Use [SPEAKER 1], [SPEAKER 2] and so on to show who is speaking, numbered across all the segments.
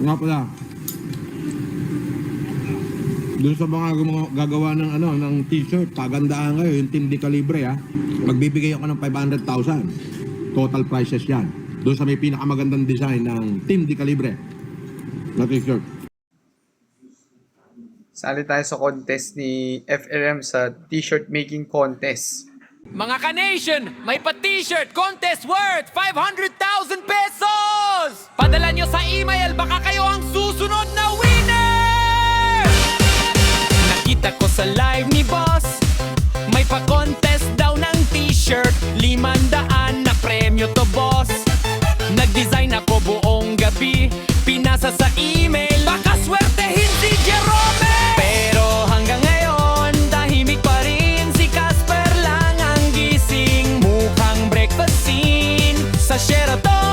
[SPEAKER 1] Nga pala. Doon sa mga gumawa- gagawa ng ano ng t-shirt, kagandahan kayo, yung Team Di Calibre ha. Magbibigay ako ng 500,000. Total prices yan. Doon sa may pinakamagandang design ng Team Di Calibre na t-shirt.
[SPEAKER 2] Sali tayo sa contest ni FLM sa t-shirt making contest.
[SPEAKER 3] Mga ka-nation, may pa-t-shirt contest worth 500,000 pesos! Padala email, baka kayo ang susunod na winner! Nakita ko sa live ni boss, may pa-contest daw ng t-shirt, limandaan na premyo to boss. Nag-design ako buong gabi, pinasa sa email, baka swertehin si Jerome! Pero hanggang ngayon, tahimik pa rin si Casper lang ang gising Mukhang breakfast scene sa Sheraton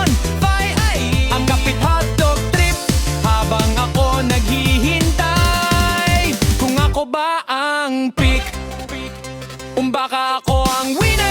[SPEAKER 3] ba ang pick? Umbaka ako ang winner